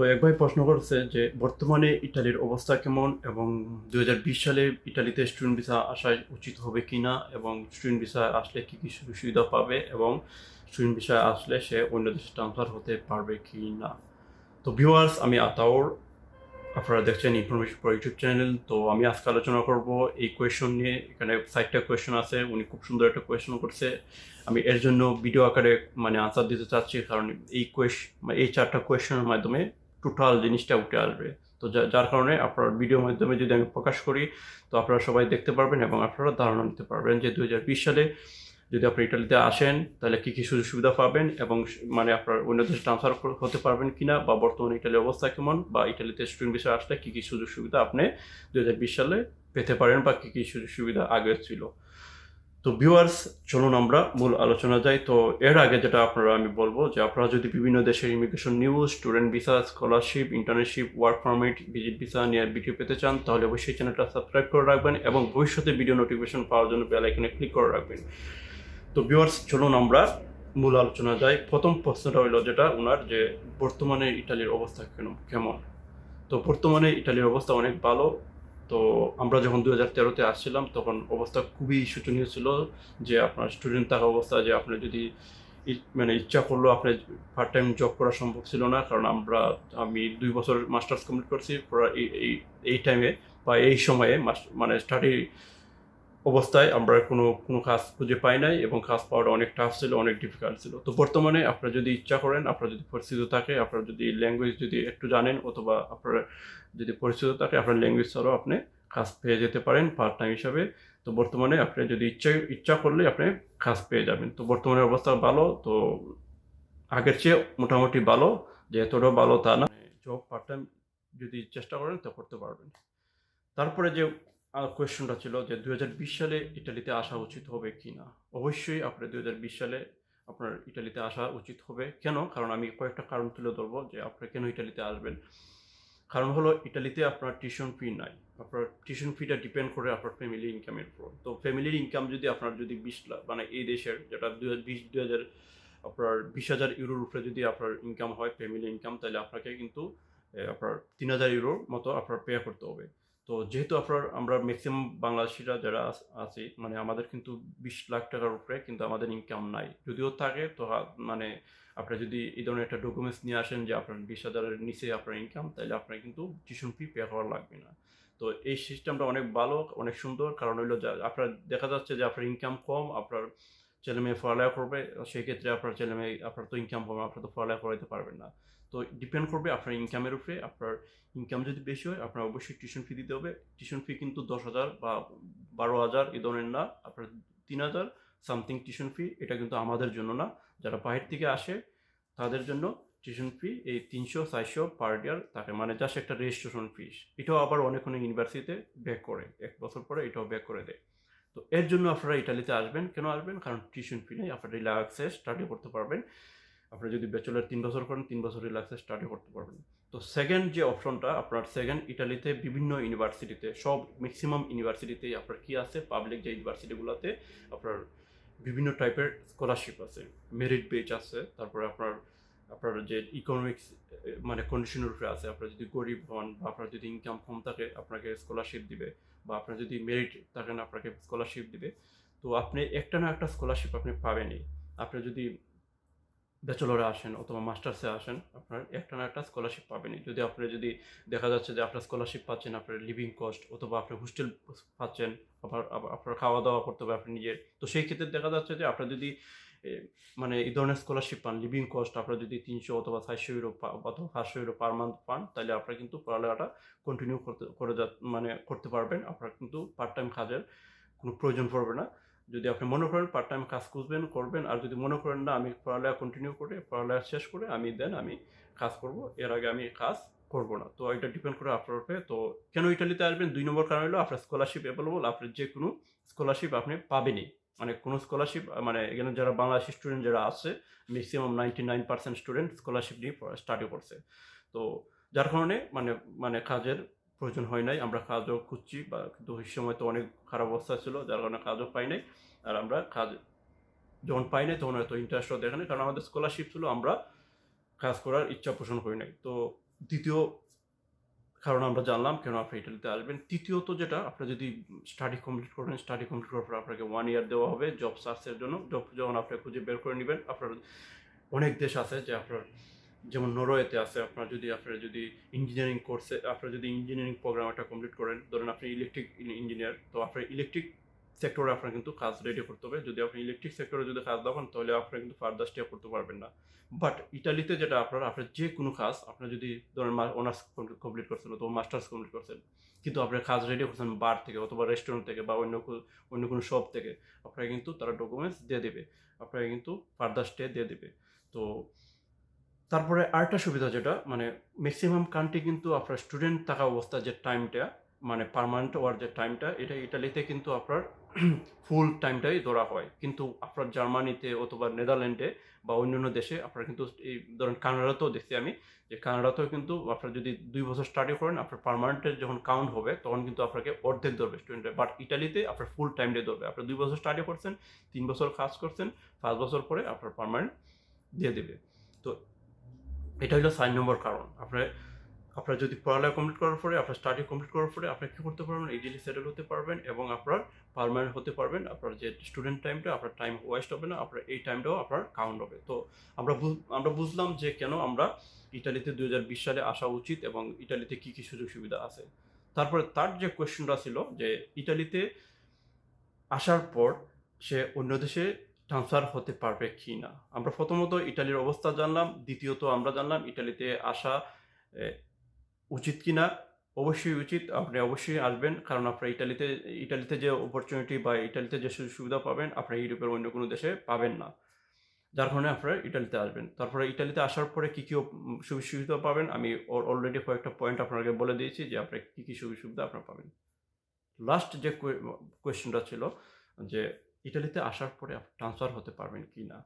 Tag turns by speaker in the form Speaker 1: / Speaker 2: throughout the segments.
Speaker 1: তো এক ভাই প্রশ্ন করছে যে, বর্তমানে ইটালির অবস্থা কেমন এবং দু হাজার বিশ সালে ইটালিতে স্টুডেন্ট ভিসা আসা উচিত হবে কি না এবং স্টুডেন্ট ভিসা আসলে কী কী সুযোগ সুবিধা পাবে এবং স্টুডেন্ট ভিসা আসলে সে অন্য দেশে ট্রান্সফার হতে পারবে কি না তো ভিউয়ার্স আমি আতাউর, আপনারা দেখছেন ইনফরমেশন ফর ইউটিউব চ্যানেল তো আমি আজকে আলোচনা করব এই কোয়েশন নিয়ে। এখানে সাইটটা কোয়েশন আছে, উনি খুব সুন্দর একটা কোয়েশন করছে। আমি এর জন্য ভিডিও আকারে মানে আনসার দিতে চাচ্ছি, কারণ এই কোয়েশ এই চারটা কোয়েশনের মাধ্যমে টোটাল জিনিসটা উঠে আসবে। তো যার কারণে আপনার ভিডিওর মাধ্যমে যদি আমি প্রকাশ করি, তো আপনারা সবাই দেখতে পারবেন এবং আপনারা ধারণা নিতে পারবেন যে দু হাজার বিশ সালে যদি আপনি ইটালিতে আসেন, তাহলে কী কী সুযোগ সুবিধা পাবেন এবং মানে আপনার অন্য দেশে ট্রান্সফার হতে পারবেন কি না বা বর্তমানে ইটালির অবস্থা কেমন বা ইটালিতে স্টুডেন্ট বিষয়ে আসলে কী কী সুযোগ সুবিধা আপনি দু হাজার বিশ সালে পেতে পারেন বা কী কী সুযোগ সুবিধা আগে ছিল। তো ভিউয়ার্স চলুন আমরা মূল আলোচনা যাই। তো এর আগে যেটা আপনারা, আমি বলব যে আপনারা যদি বিভিন্ন দেশের immigration news student visa scholarship internship work permit visit visa নিয়ে ভিডিও পেতে চান, তাহলে অবশ্যই চ্যানেলটা সাবস্ক্রাইব করে রাখবেন এবং ভবিষ্যতে ভিডিও নোটিফিকেশন পাওয়ার জন্য বেল আইকনে ক্লিক করে রাখবেন। তো ভিউয়ার্স চলুন আমরা মূল আলোচনা যাই। প্রথম প্রশ্নটা হলো যেটা ওনার যে বর্তমানে ইটালির অবস্থা কেন কেমন? তো বর্তমানে ইটালির অবস্থা অনেক ভালো। তো আমরা যখন দু হাজার তেরোতে আসছিলাম, তখন অবস্থা খুবই শোচনীয় ছিল যে আপনার স্টুডেন্ট থাকা অবস্থা, যে আপনি যদি মানে ইচ্ছা করল আপনি পার্ট টাইম জব করা সম্ভব ছিল না। কারণ আমরা, আমি দুই বছর মাস্টার্স কমপ্লিট করছি এই এই টাইমে বা এই সময়ে মানে স্টাডি অবস্থায় আমরা কোনো কোনো কাজ খুঁজে পাই নাই এবং কাজ পাওয়াটা অনেক টাফ ছিল, অনেক ডিফিকাল্ট ছিল। তো বর্তমানে আপনারা যদি ইচ্ছা করেন, আপনার যদি পরিস্থিতি থাকে, আপনার যদি ল্যাঙ্গুয়েজ যদি একটু জানেন অথবা আপনার যদি পরিস্থিতি থাকে, আপনার ল্যাঙ্গুয়েজ ছাড়াও আপনি কাজ পেয়ে যেতে পারেন পার্ট টাইম হিসাবে। তো বর্তমানে আপনি যদি ইচ্ছা ইচ্ছা করলে আপনি কাজ পেয়ে যাবেন। তো বর্তমানে অবস্থা ভালো, তো আগের চেয়ে মোটামুটি ভালো, যে এতটাও ভালো তা না। জব পার্ট টাইম যদি চেষ্টা করেন, তো করতে পারবেন। তারপরে যে কোয়েশ্চনটা ছিল যে দু হাজার বিশ সালে ইটালিতে আসা উচিত হবে কি না অবশ্যই আপনার দু হাজার বিশ সালে আপনার ইটালিতে আসা উচিত হবে। কেন? কারণ আমি কয়েকটা কারণ তুলে ধরবো যে আপনি কেন ইটালিতে আসবেন। কারণ হলো ইটালিতে আপনার টিউশন ফি নাই। আপনার টিউশন ফিটা ডিপেন্ড করে আপনার ফ্যামিলি ইনকামের উপর। তো ফ্যামিলির ইনকাম যদি আপনার যদি বিশ লাখ মানে এই দেশের যেটা দু হাজার বিশ দু হাজার আপনার বিশ হাজার ইউরোর উপরে যদি আপনার ইনকাম হয় ফ্যামিলি ইনকাম তাহলে আপনাকে কিন্তু আপনার তিন হাজার ইউরোর মতো আপনার পে করতে হবে। তো যেহেতু আপনার, আমরা ম্যাক্সিমাম বাংলাদেশিরা যারা আছি মানে আমাদের কিন্তু বিশ লাখ টাকার উপরে কিন্তু আমাদের ইনকাম নাই। যদিও থাকে, তো মানে আপনি যদি এই ধরনের একটা ডকুমেন্টস নিয়ে আসেন যে আপনার বিশ হাজারের নিচে আপনার ইনকাম তাহলে আপনার কিন্তু টিউশন ফি পে করা লাগবে না। তো এই সিস্টেমটা অনেক ভালো, অনেক সুন্দর। কারণ হইল আপনার দেখা যাচ্ছে যে আপনার ইনকাম কম, আপনার ছেলে মেয়ে পড়ালেখা করবে সেই ক্ষেত্রে আপনার ছেলে মেয়ে, আপনার তো ইনকাম কম আপনার তো পড়ালেখা করাইতে পারবেন না। তো ডিপেন্ড করবে আপনার ইনকামের উপরে, আপনার ইনকাম যদি বেশি হয়, আপনার অবশ্যই টিউশন ফি দিতে হবে। টিউশন ফি কিন্তু দশ হাজার বা বারো হাজার এ ধরনের না, আপনার তিন হাজার সামথিং টিউশন ফি এটা কিন্তু আমাদের জন্য না। যারা বাহির থেকে আসে, তাদের জন্য টিউশন ফি এই তিনশো, চারশো পার ইয়ার থাকে মানে জাস্ট একটা রেজিস্ট্রেশন ফিস এটাও আবার অনেক অনেক ইউনিভার্সিটিতে ব্যাক করে, এক বছর পরে এটাও ব্যাক করে দেয়। তো এর জন্য আপনারা ইটালিতে আসবেন। কেন আসবেন? কারণ টিউশন ফি নেই আপনারা রিল্যাক্সে স্টাডি করতে পারবেন। আপনারা যদি ব্যাচেলার তিন বছর করেন, তিন বছর রিল্যাক্সে স্টাডি করতে পারবেন। তো সেকেন্ড যে অপশনটা আপনার সেকেন্ড ইটালিতে বিভিন্ন ইউনিভার্সিটিতে সব ম্যাক্সিমাম ইউনিভার্সিটিতেই আপনার কি আছে? পাবলিক যে ইউনিভার্সিটিগুলোতে আপনার বিভিন্ন টাইপের স্কলারশিপ আছে। মেরিট বেচ আছে, তারপরে আপনার আপনার যে ইকোনমিক্স মানে কন্ডিশনের উপরে আছে। আপনার যদি গরিব হন বা আপনার যদি ইনকাম কম থাকে, আপনাকে স্কলারশিপ দিবে। বা আপনার যদি মেরিট থাকেন আপনাকে স্কলারশিপ দিবে। তো আপনি একটা না একটা স্কলারশিপ আপনি পাবেনই। আপনি যদি ব্যাচেলরে আসেন অথবা মাস্টার্সে আসেন, আপনার একটা না একটা স্কলারশিপ পাবেনই। যদি আপনি যদি দেখা যাচ্ছে যে আপনার স্কলারশিপ পাচ্ছেন, আপনার লিভিং কস্ট অথবা আপনি হোস্টেল পাচ্ছেন, আবার আপনার খাওয়া দাওয়া করতে হবে আপনি নিজের। তো সেই ক্ষেত্রে দেখা যাচ্ছে যে আপনার যদি মানে এই ধরনের স্কলারশিপ পান লিভিং কস্ট আপনার যদি তিনশো অথবা চারশো ইউরো অথবা পাঁচশো ইউরো পার মান্থ পান, তাহলে আপনার কিন্তু পড়ালেখাটা কন্টিনিউ করতে, করে মানে করতে পারবেন। আপনার কিন্তু পার্ট টাইম কাজের কোনো প্রয়োজন পড়বে না। যদি আপনি মনে করেন পার্ট টাইম কাজ খুঁজবেন, করবেন, আর যদি মনে করেন না, আমি পড়ালেখা কন্টিনিউ করে, পড়ালেখা শেষ করে আমি দেন, আমি কাজ করব, এর আগে আমি কাজ করব না। তো এটা ডিপেন্ড করে আপনার উপরে। তো কেন ইটালিতে আসবেন? দুই নম্বর কারণ হলো আপনার স্কলারশিপ অ্যাভেলেবল আপনার যে কোনো স্কলারশিপ আপনি পাবেনই। মানে কোনো স্কলারশিপ মানে এখানে যারা বাংলাদেশি স্টুডেন্ট যারা আছে maximum ninety nine percent student scholarship নিয়ে স্টাডি করছে। তো যার কারণে মানে মানে কাজের প্রয়োজন হয় নাই, আমরা কাজও খুঁজছি বা কিন্তু ওই সময় তো অনেক খারাপ অবস্থা ছিল, যার কারণে কাজও পাই নাই। আর আমরা কাজ যখন পাই নাই তখন হয়তো ইন্টারেস্টও দেখে নাই, কারণ আমাদের স্কলারশিপ ছিল, আমরা কাজ করার ইচ্ছা পোষণ করি নাই। তো দ্বিতীয় কারণ আমরা জানলাম কেন আপনি ইটালিতে আসবেন। তৃতীয়ত যেটা আপনি যদি স্টাডি কমপ্লিট করেন স্টাডি কমপ্লিট করার পর আপনাকে ওয়ান ইয়ার দেওয়া হবে জব সার্চের জন্য। জব যখন আপনি খুঁজে বের করে নেবেন, আপনার অনেক দেশ আছে যে আপনার, যেমন নরওয়েতে আছে, আপনার যদি আপনার যদি ইঞ্জিনিয়ারিং কোর্সে আপনার যদি ইঞ্জিনিয়ারিং প্রোগ্রাম একটা কমপ্লিট করেন, ধরেন আপনি ইলেকট্রিক ইঞ্জিনিয়ার তো আপনার ইলেকট্রিক সেক্টরে আপনার কিন্তু কাজ রেডি করতে হবে। যদি আপনি ইলেকট্রিক সেক্টরে যদি কাজ দেখান তাহলে আপনার কিন্তু ফার্দার স্টেপ করতে পারবেন না। বাট ইটালিতে যেটা আপনার আপনার যে কোনো কাজ, আপনার যদি ধরেন অনার্স কমপ্লিট করছেন অথবা মাস্টার্স কমপ্লিট করছেন, কিন্তু আপনার কাজ রেডি করছেন বার থেকে অথবা রেস্টুরেন্ট থেকে বা অন্য অন্য কোনো শপ থেকে আপনাকে কিন্তু তারা ডকুমেন্টস দিয়ে দেবে। আপনাকে কিন্তু ফার্দার স্টে দিয়ে দেবে। তো তারপরে আরেকটা সুবিধা যেটা মানে ম্যাক্সিমাম কান্ট্রি কিন্তু আপনার স্টুডেন্ট থাকা অবস্থা যে টাইমটা মানে পার্মানেন্ট ওয়ার যে টাইমটা এটা ইটালিতে কিন্তু আপনার ফুল টাইমটাই ধরা হয়। কিন্তু আপনার জার্মানিতে অথবা নেদারল্যান্ডে বা অন্যান্য দেশে আপনার কিন্তু এই ধরেন কানাডাতেও দেখছি আমি যে কানাডাতেও কিন্তু আপনার যদি দুই বছর স্টাডি করেন, আপনার পার্মানেন্টের যখন কাউন্ট হবে, তখন কিন্তু আপনাকে অর্ধেক ধরবে স্টুডেন্টের বাট ইটালিতে আপনার ফুল টাইমটাই ধরবে। আপনার দুই বছর স্টাডি করছেন, তিন বছর কাজ করছেন, পাঁচ বছর পরে আপনার পার্মানেন্ট দিয়ে দেবে। তো এটা হলো সাইন নম্বর কারণ। আপনার আপনার যদি পড়ালেখা কমপ্লিট করার পরে, আপনার স্টাডি কমপ্লিট করার পরে, আপনি কী করতে পারবেন? ইজিলি সেটেল হতে পারবেন এবং আপনার পারমানেন্ট হতে পারবেন। আপনার যে স্টুডেন্ট টাইমটা আপনার টাইম ওয়েস্ট হবে না, আপনার এই টাইমটাও আপনার কাউন্ট হবে। তো আমরা আমরা বুঝলাম যে কেন আমরা ইটালিতে দু হাজার বিশ সালে আসা উচিত এবং ইটালিতে কী কী সুযোগ সুবিধা আছে। তারপরে তার যে কোয়েশ্চনটা ছিল যে ইটালিতে আসার পর সে অন্য দেশে ট্রান্সফার হতে পারবে কি না আমরা প্রথমত ইটালির অবস্থা জানলাম, দ্বিতীয়ত আমরা জানলাম ইটালিতে আসা উচিত কি না অবশ্যই উচিত। আপনি অবশ্যই আসবেন। কারণ আপনার ইটালিতে ইটালিতে যে অপরচুনিটি বা ইটালিতে যে সুযোগ সুবিধা পাবেন, আপনার ইউরোপের অন্য কোনো দেশে পাবেন না। যার কারণে আপনারা ইটালিতে আসবেন। তারপরে ইটালিতে আসার পরে কী কী সুযোগ সুবিধা পাবেন? আমি অলরেডি কয়েকটা পয়েন্ট আপনাকে বলে দিয়েছি যে আপনার কী কী সুযোগ সুবিধা আপনারা পাবেন। লাস্ট যে কোয়েশ্চেনটা ছিল যে ইটালিতে আসার পরে ট্রান্সফার হতে পারবেন কি না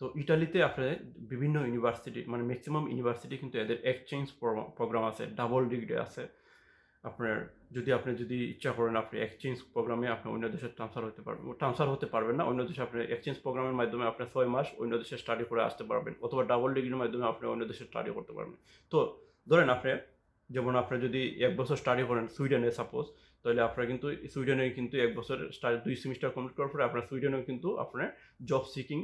Speaker 1: তো ইটালিতে আপনার বিভিন্ন ইউনিভার্সিটি মানে ম্যাক্সিমাম ইউনিভার্সিটি কিন্তু এদের এক্সচেঞ্জ প্রোগ্রাম আছে ডাবল ডিগ্রি আছে। আপনার যদি আপনি যদি ইচ্ছা করেন আপনি এক্সচেঞ্জ প্রোগ্রামে আপনি অন্য দেশে ট্রান্সফার হতে পারবেন ট্রান্সফার হতে পারবেন না। অন্য দেশে আপনি এক্সচেঞ্জ প্রোগ্রামের মাধ্যমে আপনি ছয় মাস অন্য দেশে স্টাডি করে আসতে পারবেন, অথবা ডাবল ডিগ্রির মাধ্যমে আপনি অন্য দেশে স্টাডি করতে পারবেন। তো ধরেন আপনি, যেমন আপনি যদি এক বছর স্টাডি করেন সুইডেনে সাপোজ তাহলে আপনার কিন্তু সুইডেনে কিন্তু এক বছর স্টাডি দুই সেমিস্টার কমপ্লিট করার পরে আপনার সুইডেনেও কিন্তু আপনার জব সিকিং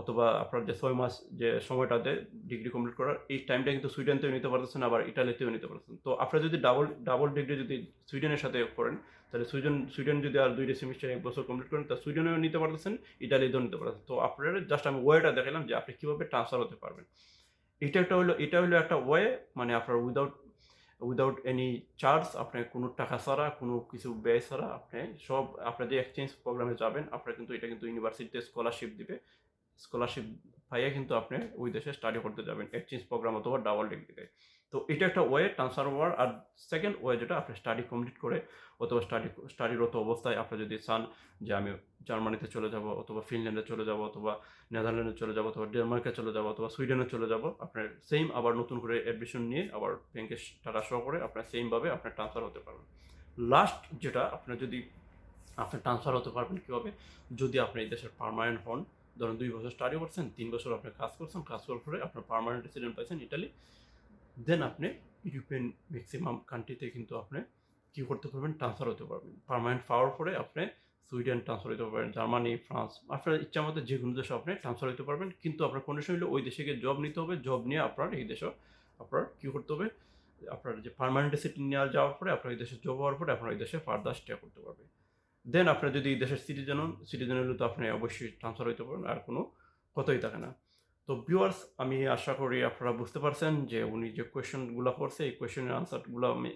Speaker 1: অথবা আপনার যে ছয় মাস যে সময়টাতে ডিগ্রি কমপ্লিট করার, এই টাইমটা কিন্তু সুইডেনতেও নিতে পারতেছেন, আবার ইটালিতেও নিতে পারতেছেন। তো আপনার যদি ডাবল ডাবল ডিগ্রি যদি সুইডেনের সাথে করেন, তাহলে সুইডেন সুইডেন যদি আর দুইটা সেমিস্টার এক বছর কমপ্লিট করেন, তা সুইডেনেও নিতে পারতেছেন, ইটালিতেও নিতে পারতেছেন। তো আপনার জাস্ট আমি ওয়েটা দেখালাম যে আপনি কীভাবে ট্রান্সফার হতে পারবেন। এটা একটা হলো, এটা হলো একটা ওয়ে মানে আপনার উইদাউট উইদাউট এনি চার্জ আপনি কোনো টাকা ছাড়া, কোনো কিছু ব্যয় ছাড়া, আপনি সব, আপনার যে এক্সচেঞ্জ প্রোগ্রামে যাবেন, আপনার কিন্তু এটা কিন্তু ইউনিভার্সিটিতে স্কলারশিপ দিবে। স্কলারশিপ পাইয়ে কিন্তু আপনি ওই দেশে স্টাডি করতে যাবেন এক্সচেঞ্জ প্রোগ্রাম অথবা ডাবল ডিগ্রিতে তো। এটা একটা ওয়ে ট্রান্সফার হওয়ার আর সেকেন্ড ওয়ে যেটা আপনি স্টাডি কমপ্লিট করে অথবা স্টাডি স্টাডিরত অবস্থায় আপনি যদি চান যে আমি জার্মানিতে চলে যাব অথবা ফিনল্যান্ডে চলে যাব অথবা নেদারল্যান্ডে চলে যাব অথবা ডেনমার্কে চলে যাব অথবা সুইডেনে চলে যাব আপনার সেম আবার নতুন করে অ্যাডমিশন নিয়ে আবার ব্যাংকের টাকা সহ করে আপনার সেমভাবে আপনার ট্রান্সফার হতে পারবেন। লাস্ট যেটা আপনার যদি, আপনি ট্রান্সফার হতে পারবেন কীভাবে? যদি আপনি এই দেশের পারমানেন্ট হন ধরুন দুই বছর স্টাডি করছেন, তিন বছর আপনি কাজ করছেন, কাজ করার পরে আপনার পারমানেন্ট রেসিডেন্ট পাইছেন ইটালি দেন আপনি ইউরোপিয়ান ম্যাক্সিমাম কান্ট্রিতে কিন্তু আপনি কী করতে পারবেন? ট্রান্সফার হতে পারবেন। পারমানেন্ট পাওয়ার পরে আপনি সুইডেন ট্রান্সফার হতে পারবেন জার্মানি ফ্রান্স আপনার ইচ্ছা মতো যে কোনো দেশে আপনি ট্রান্সফার হতে পারবেন, কিন্তু আপনার কন্ডিশন হলো ওই দেশে গিয়ে জব নিতে হবে জব নিয়ে আপনার এই দেশে আপনার কী করতে হবে? আপনার যে পারমানেন্ট রেসিডেন্ট নেওয়া যাওয়ার পরে আপনার এই দেশে জব হওয়ার পরে আপনার এই দেশে ফার্দার স্টে করতে পারবে। দেন আপনার যদি দেশের সিটিজেন হন সিটিজেন হলে তো আপনি অবশ্যই ট্রান্সফার হইতে পারেন আর কোনো কথাই থাকে না। তো ভিউয়ার্স আমি আশা করি আপনারা বুঝতে পারছেন যে উনি যে কোয়েশনগুলো করছে, এই কোয়েশনের আনসারগুলো আমি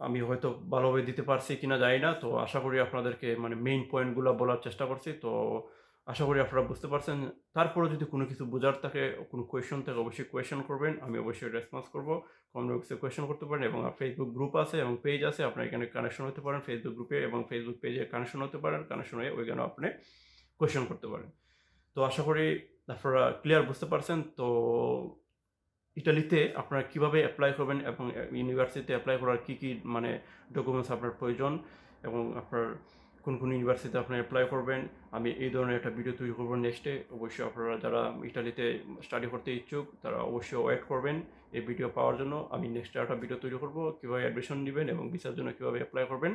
Speaker 1: আমি হয়তো ভালোভাবে দিতে পারছি কিনা জানি না। তো আশা করি আপনাদেরকে মানে মেইন পয়েন্টগুলো বলার চেষ্টা করছি। তো আশা করি আপনারা বুঝতে পারছেন। তারপরে যদি কোনো কিছু বোঝার থাকে, কোনো কোয়েশন থাকে, অবশ্যই কোয়েশন করবেন। আমি অবশ্যই রেসপন্স করব। কমেন্ট বক্সে কোয়েশন করতে পারেন এবং ফেসবুক গ্রুপ আছে এবং পেজ আছে। আপনার এখানে কানেকশন হতে পারেন ফেসবুক গ্রুপে এবং ফেসবুক পেজে কানেকশন হতে পারেন। কানেকশন হয়ে ওইখানে আপনি কোয়েশন করতে পারেন। তো আশা করি আপনারা ক্লিয়ার বুঝতে পারছেন। তো ইটালিতে আপনারা কীভাবে অ্যাপ্লাই করবেন এবং ইউনিভার্সিটিতে অ্যাপ্লাই করার কী কী মানে ডকুমেন্টস আপনার প্রয়োজন এবং আপনার কোন কোন ইউনিভার্সিটিতে আপনারা অ্যাপ্লাই করবেন, আমি এই ধরনের একটা ভিডিও তৈরি করব নেক্সটে অবশ্যই আপনারা যারা ইটালিতে স্টাডি করতে ইচ্ছুক, তারা অবশ্যই ওয়েট করবেন এই ভিডিও পাওয়ার জন্য। আমি নেক্সট একটা ভিডিও তৈরি করব, কীভাবে অ্যাডমিশন নেবেন এবং ভিসার জন্য কীভাবে অ্যাপ্লাই করবেন।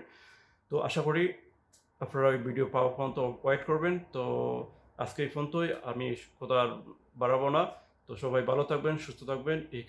Speaker 1: তো আশা করি আপনারা ওই ভিডিও পাওয়া পর্যন্ত ওয়েট করবেন। তো আজকে এই পর্যন্তই, আমি কথা বাড়াবো না। তো সবাই ভালো থাকবেন, সুস্থ থাকবেন। এই